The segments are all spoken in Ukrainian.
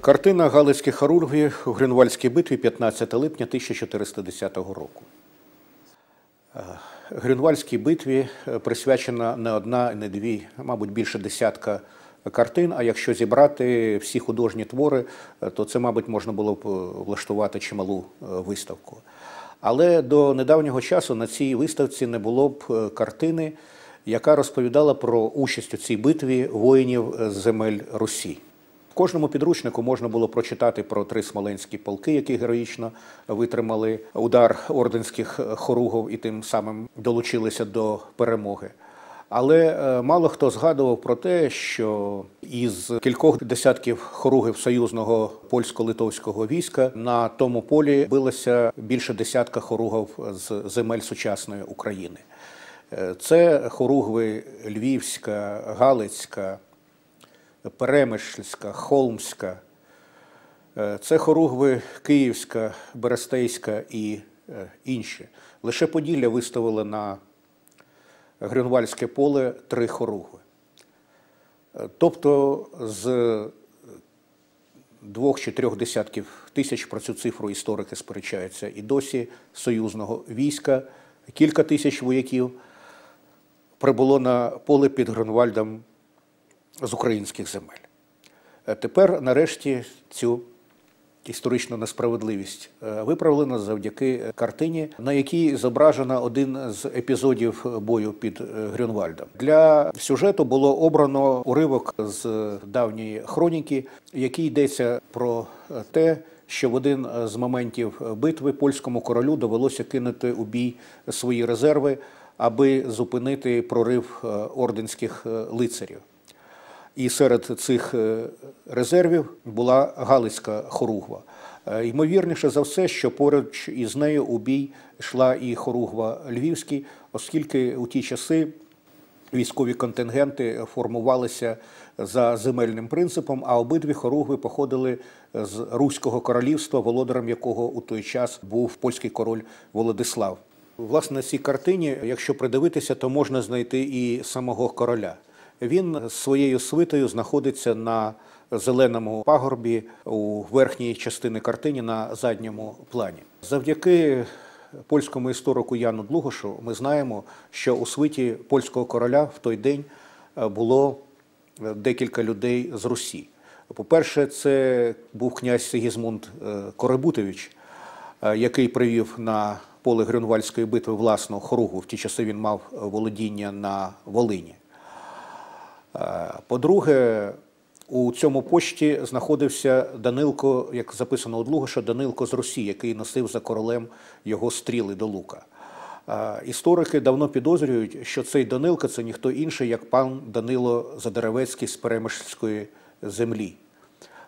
Картина Галицьких хірургів у Грюнвальдській битві 15 липня 1410 року. Е, Грюнвальдській битві е, присвячена не одна, не дві, мабуть, більше десятка картин. А якщо зібрати всі художні твори, е, то це, мабуть, можна було б влаштувати чималу виставку. Але до недавнього часу на цій виставці не було б картини, яка розповідала про участь у цій битві воїнів з земель Русі. Кожному підручнику можна було прочитати про три смоленські полки, які героїчно витримали удар орденських хоругов і тим самим долучилися до перемоги. Але е, мало хто згадував про те, що із кількох десятків хоругів союзного польсько-литовського війська на тому полі билося більше десятка хоругів з земель сучасної України. Е, це хоругви Львівська, Галицька, Перемишльська, Холмська. Е, це хоругви Київська, Берестейська і е, інші. Лише Поділля виставили на Грюнвальське поле три хоругви. Тобто з двох чи трьох десятків тисяч про цю цифру історики сперечаються і досі союзного війська, кілька тисяч вояків прибуло на поле під Грюнвальдом з українських земель. Е, тепер, нарешті, цю історичну несправедливість е, виправлено завдяки картині, на якій зображено один з епізодів бою під е, Грюнвальдом. Для сюжету було обрано уривок з давньої хроніки, який йдеться про те. Що в один з моментів битви польському королю довелося кинути у бій свої резерви, аби зупинити прорив орденських лицарів. І серед цих е, резервів була Галицька хоругва. Е, ймовірніше за все, що поруч із нею у бій йшла і хоругва Львівський, оскільки у ті часи військові контингенти формувалися за земельним принципом, а обидві хоругви походили з Руського королівства, володарем якого у той час був польський король Володислав. Власне, на цій картині, якщо придивитися, то можна знайти і самого короля. Він своєю свитою знаходиться на зеленому пагорбі у верхній частині картини на задньому плані. Завдяки польському історику Яну Длугошу ми знаємо, що у свиті польського короля в той день е, було е, декілька людей з Русі. По-перше, це був князь Сигізмунд е, Коребутович, який привів на поле Грюнвальської битви власну хоругу. В ті часи він мав володіння на Волині. Е, по-друге, у цьому почті знаходився Данилко, як записано у Длугоша, Данилко з Росії, який носив за королем його стріли до лука. Е, історики давно підозрюють, що цей Данилко це ніхто інший, як пан Данило Задеревецький з Перемишльської землі.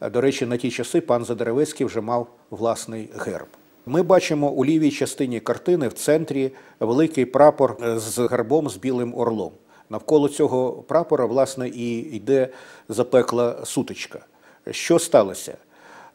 Е, до речі, на ті часи пан Задеревецький вже мав власний герб. Ми бачимо у лівій частині картини в центрі великий прапор з гербом з білим орлом. Навколо цього прапора, власне, і йде запекла сутичка. Що сталося?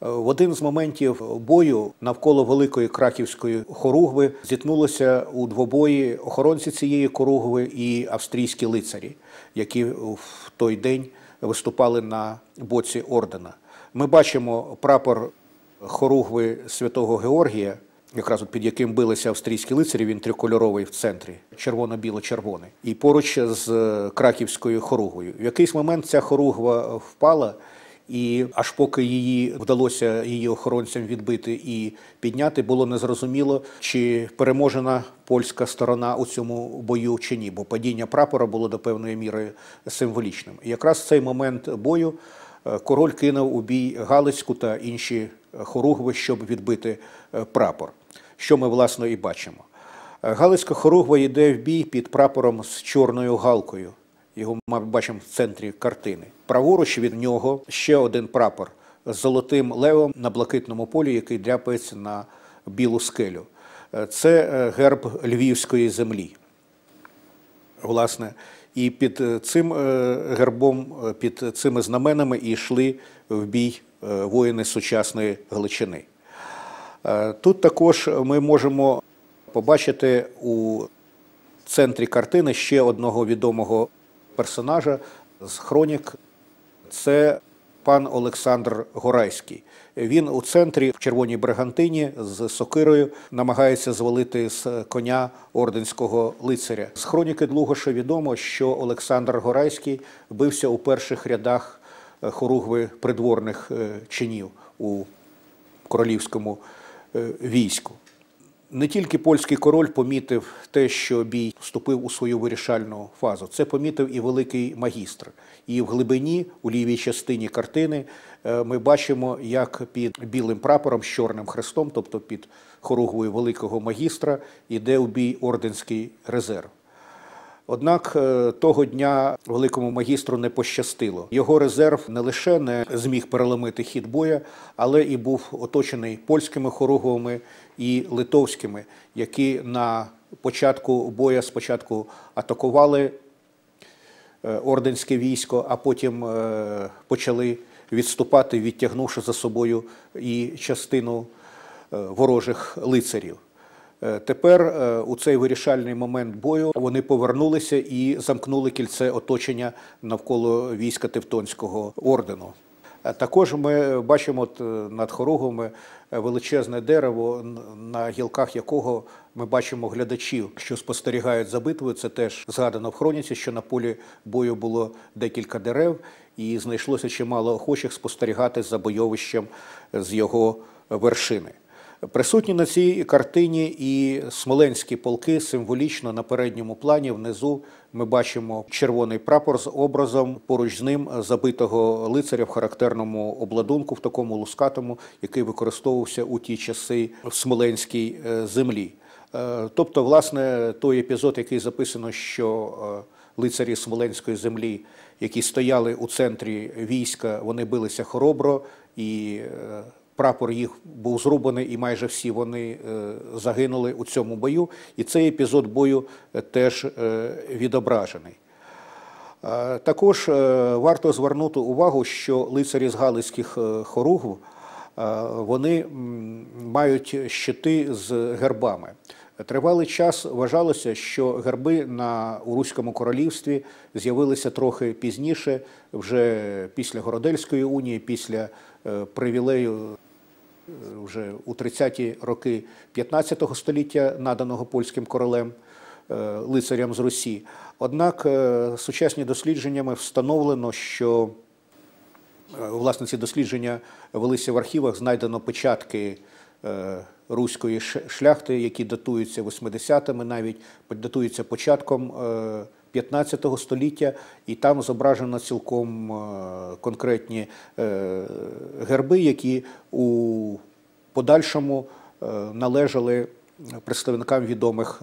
В один з моментів бою навколо великої краківської хоругви зіткнулися у двобої охоронці цієї хоругви і австрійські лицарі, які в той день виступали на боці ордена. Ми бачимо прапор хоругви святого Георгія якраз під яким билися австрійські лицарі, він трикольоровий в центрі, червоно-біло-червоний, і поруч з е, краківською хоругвою. В якийсь момент ця хоругва впала. І аж поки її вдалося її охоронцям відбити і підняти, було незрозуміло, чи переможена польська сторона у цьому бою чи ні, бо падіння прапора було до певної міри символічним. І якраз цей момент бою е, король кинув у бій Галицьку та інші хоругви, щоб відбити е, прапор що ми власне і бачимо. Е, Галицька хоругва йде в бій під прапором з чорною галкою. Його ми бачимо в центрі картини. Праворуч від нього ще один прапор з золотим левом на блакитному полі, який дряпається на білу скелю. Е, це е, герб львівської землі. Власне, і під цим гербом, під цими знаменами і йшли в бій воїни сучасної Галичини. Е, тут також ми можемо побачити у центрі картини ще одного відомого персонажа з хронік. Це пан Олександр Горайський. Він у центрі в червоній бригантині з сокирою намагається звалити з коня орденського лицаря. З хроніки Длугоша відомо, що Олександр Горайський бився у перших рядах е, хоругви придворних е, чинів у королівському війську. Не тільки польський король помітив те, що бій вступив у свою вирішальну фазу. Це помітив і великий магістр. І в глибині, у лівій частині картини, е, ми бачимо, як під білим прапором з чорним хрестом, тобто під хоругвою великого магістра, йде у бій орденський резерв. Однак е, того дня великому магістру не пощастило. Його резерв не лише не зміг переломити хід боя, але і був оточений польськими хоругвами і литовськими, які на початку боя спочатку атакували е, орденське військо, а потім е, почали відступати, відтягнувши за собою і частину ворожих лицарів. Е, тепер е, у цей вирішальний момент бою вони повернулися і замкнули кільце оточення навколо війська Тевтонського ордену. Е, також ми бачимо над хоругами величезне дерево, на гілках якого ми бачимо глядачів, що спостерігають за битвою. Це теж згадано в хроніці, що на полі бою було декілька дерев, і знайшлося чимало охочих спостерігати за бойовищем з його вершини. Присутні на цій картині і смоленські полки символічно на передньому плані. Внизу ми бачимо червоний прапор з образом поруч з ним забитого лицаря в характерному обладунку, в такому лускатому, який використовувався у ті часи в смоленській е, землі. Е, тобто, власне, той епізод, який записано, що е, лицарі Смоленської землі, які стояли у центрі війська, вони билися хоробро і прапор їх був зрубаний, і майже всі вони е, загинули у цьому бою. І цей епізод бою е, теж е, відображений. Також варто звернути увагу, що лицарі з Галицьких хоругв вони мають щити з гербами. Тривалий час вважалося, що герби на Уруському королівстві з'явилися трохи пізніше, вже після Городельської унії, після привілею вже у 30-ті роки 15 століття, наданого польським королем е, лицарям з Русі. Однак е, сучасні дослідженнями встановлено, що е, власне ці дослідження велися в архівах, знайдено печатки руської шляхти, які датуються 80-ми, навіть датуються початком 15 століття, і там зображено цілком е, конкретні е, герби, які у подальшому е, належали представникам відомих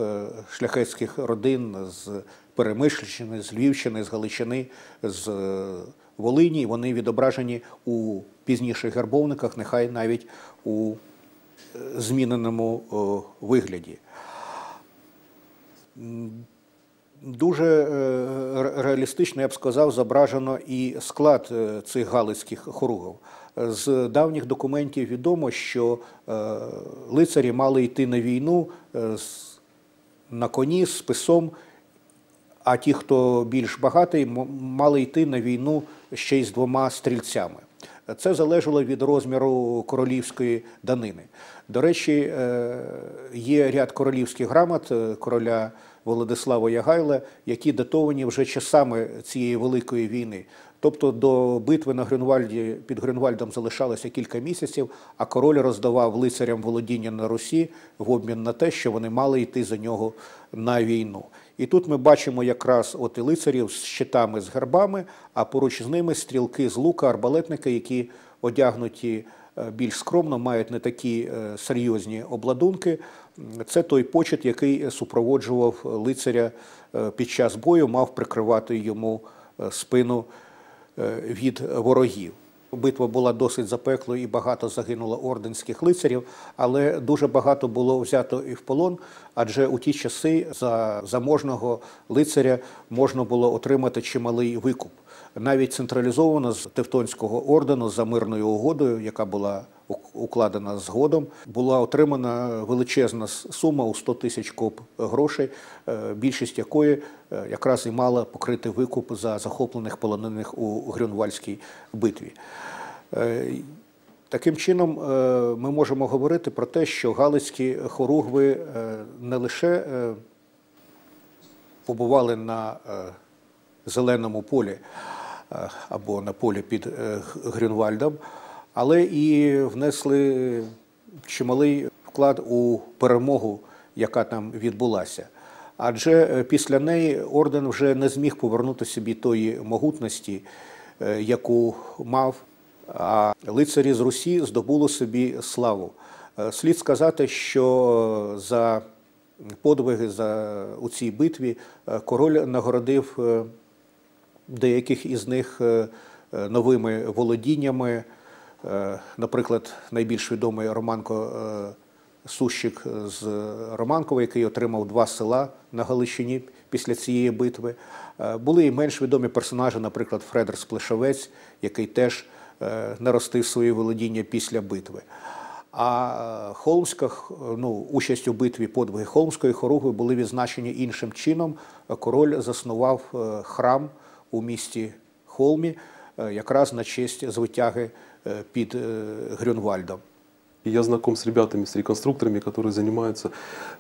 шляхетських родин з Перемишльщини, з Львівщини, з Галичини, з Волині. Вони відображені у пізніших гербовниках, нехай навіть у зміненому вигляді. Дуже е, реалістично, я б сказав, зображено і склад е, цих галицьких хоругов. З давніх документів відомо, що е, лицарі мали йти на війну на коні з писом, а ті, хто більш багатий, мали йти на війну ще й з двома стрільцями. Це залежало від розміру королівської данини. До речі, є ряд королівських грамот короля. Володислава Ягайла, які датовані вже часами цієї великої війни. Тобто до битви на Грюнвальді під Грюнвальдом залишалося кілька місяців, а король роздавав лицарям володіння на Русі в обмін на те, що вони мали йти за нього на війну. І тут ми бачимо якраз от і лицарів з щитами з гербами, а поруч з ними стрілки з лука, арбалетники, які одягнуті більш скромно, мають не такі е, серйозні обладунки. Це той почет, який супроводжував лицаря е, під час бою, мав прикривати йому спину від ворогів. Битва була досить запеклою і багато загинуло орденських лицарів, але дуже багато було взято і в полон, адже у ті часи за заможного лицаря можна було отримати чималий викуп. Навіть централізовано з Тевтонського ордену за мирною угодою, яка була укладена згодом, була отримана величезна сума у 100 тисяч коп грошей, е, більшість якої е, якраз і мала покрити викуп за захоплених полонених у Грюнвальській битві. Е, Таким чином, ми можемо говорити про те, що галицькі хоругви не лише побували на зеленому полі або на полі під Грюнвальдом, але і внесли чималий вклад у перемогу, яка там відбулася. Адже е, після неї орден вже не зміг повернути собі тої могутності, е, яку мав, а лицарі з Русі здобули собі славу. Е, слід сказати, що за подвиги за у цій битві король нагородив деяких із них новими володіннями. Е, наприклад, найбільш відомий Романко е, Сущик з Романкова, який отримав два села на Галичині після цієї битви. Е, були і менш відомі персонажі, наприклад, Фредер Сплешовець, який теж наростив свої володіння після битви. А Холмська ну, участь у битві подвиги Холмської хоругви були відзначені іншим чином. Король заснував храм у місті Холмі, якраз на честь звитяги під Грюнвальдом. Я знаком с ребятами, с реконструкторами, которые занимаются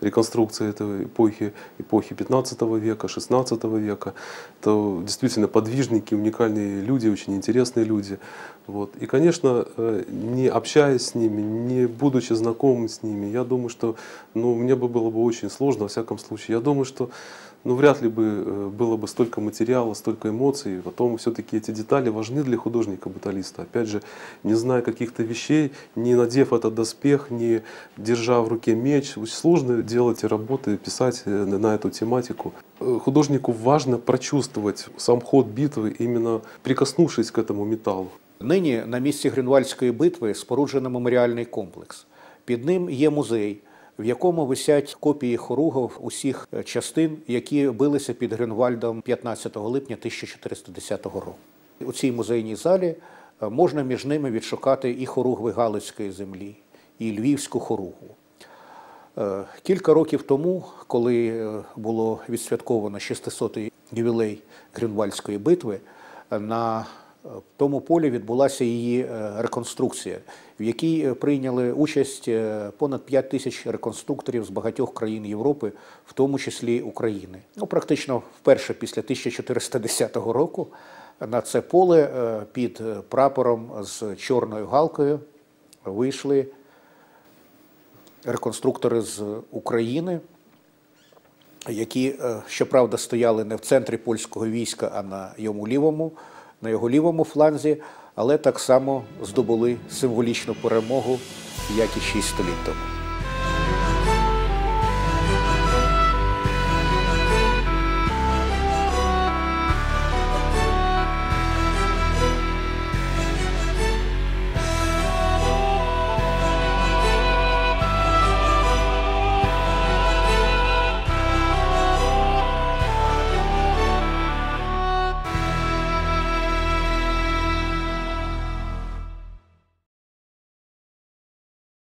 реконструкцией этой эпохи, эпохи 15 века, 16 века. Это действительно подвижники, уникальные люди, очень интересные люди. Вот. И, конечно, э, не общаясь с ними, не будучи знакомым с ними, я думаю, что ну, мне бы было бы очень сложно, во всяком случае. Я думаю, что ну, вряд ли бы э, было бы столько материала, столько эмоций. Потом все-таки эти детали важны для художника-баталиста. Опять же, не зная каких-то вещей, не надев этот доспех, не держа в руке меч, очень сложно делать работы, писать э, на эту тематику. Э, художнику важно прочувствовать сам ход битвы, именно прикоснувшись к этому металлу. Нині на місці Грюнвальдської битви споруджено меморіальний комплекс. Під ним є музей, В якому висять копії хоругов усіх е, частин, які билися під Грюнвальдом 15 липня 1410 року. У цій музейній залі е, можна між ними відшукати і хоругви Галицької землі, і Львівську хоругву. Е, кілька років тому, коли було відсвятковано 600-й ювілей Грюнвальдської битви, на тому полі відбулася її реконструкція, в якій е, прийняли участь е, понад 5 тисяч реконструкторів з багатьох країн Європи, в тому числі України. Ну, практично вперше після 1410 року на це поле під прапором з чорною галкою вийшли реконструктори з України. Які, щоправда, стояли не в центрі польського війська, а на йому лівому на його лівому фланзі, але так само здобули символічну перемогу, як і шість століть тому.